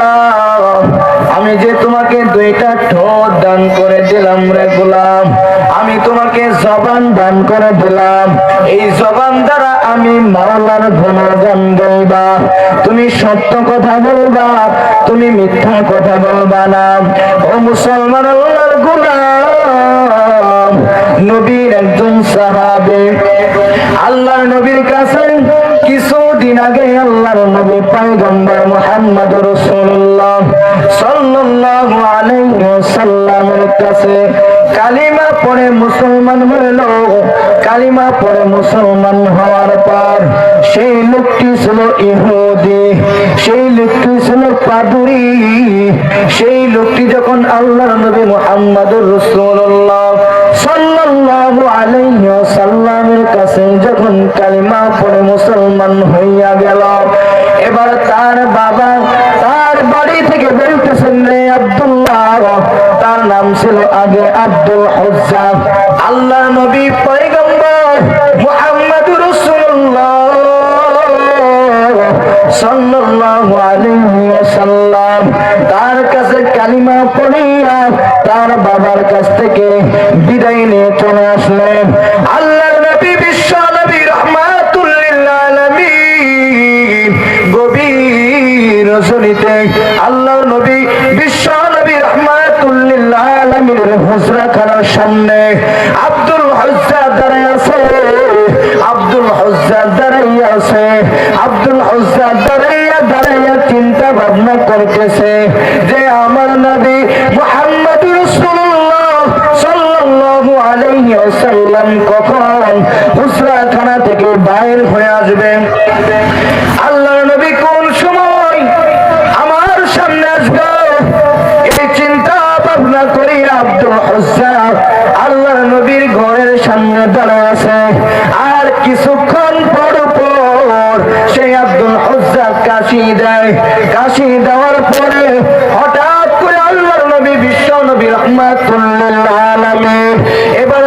আল্লাহ আমি যে তোমাকে দুইটা ঠোঁট দান করে দিলাম রে গোলাম। আমি তোমাকে জবান দান করে দিলাম। এই জবান দ্বারা আমি মাওলার গুণগান গাইবা। তুমি সত্য কথা বলবা, তুমি মিথ্যা কথা বলবা না। ও মুসলমান আল্লাহর গোলাম, নবীর একজন সাহাবে। আল্লাহর নবীর কাছে আগে আল্লাহর নবী পয়গম্বর মুহাম্মদ রাসূলুল্লাহ সাল্লাল্লাহু আলাইহি ওয়াসাল্লামের কাছে কালিমা পড়ে মুসলমান হলো, কালিমা পড়ে মুসলমান হওয়ার পর সেই লোকটি ছিল ইহুদি, সেই লোকটি ছিল পাদুরি, সেই লোকটি যখন আল্লাহর নবী মুহাম্মদুর রাসূলুল্লাহ সাল্লাল্লাহু আলাইহি ওয়াসাল্লামের কাছে যখন কালিমা পড়ে মুসলমান হইয়া গেল, এবার তার বাবা তার বাড়ি থেকে বলতেছেন রে আব্দুল্লাহ। তার নাম ছিল আগে আব্দুল হজ্জা আল্লাহ নবী পয়গম্বর মুহাম্মদুর রাসূলুল্লাহ সাল্লাল্লাহু আলাইহি ওয়াসাল্লাম। তার কাছে কালিমা পড়িয়া তার বাবার কাছ থেকে বিদায় নিয়ে চলে আসলেন। আল্লাহর রজনীতে আল্লাহর নবী, বিশ্ব নবী রহমাতুল লিল হুজরা খানার সামনে আব্দুল হজ্জা দাঁড়ায় আছে, আব্দুল হজ্জা দাঁড়াইয়া আছে, আব্দুল হজ্জা দাঁড়াইয়া দাঁড়াইয়া চিন্তা ভাবনা করতেছে যে আমার নবী মুহাম্মদ কখন হুজরাখানা থেকে বাইর হয়ে আসবে আল্লাহর নবী কোন সময় আমার সামনে আর কিছুক্ষণ পর পর সেই আব্দুল কাশি দেয়। কাশি দেওয়ার পরে হঠাৎ করে এবার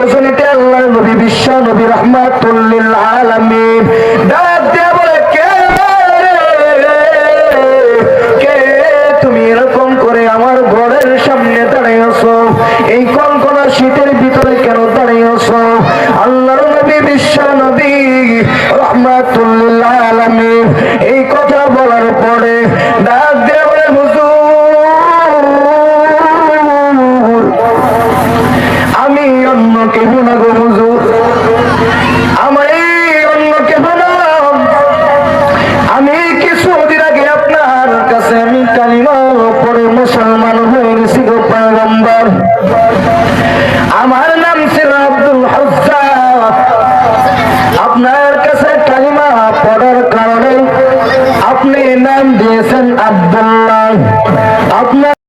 গভীর রজনীতে আল্লাহর নবী বিশ্ব নবী রহমাতুল্লিল আলামিন। ডাক বলে, কে কে তুমি এরকম করে আমার ঘরের সামনে দাঁড়িয়েছো এই কনকনা শীতের ভিতরে কেন দাঁড়িয়েছো আল্লাহর নবী বিশ্ব নবী রহমাতুল্লিল আলামিন এই কথা বলার পরে ডাক কালিমা পরে মুসলমান হয়ে গো পয়গম্বর। আমার নাম ছিল আব্দুল হজ্জা আপনার কাছে কালিমা পড়ার কারণে আপনি নাম দিয়েছেন আব্দুল্লাহ। আপনার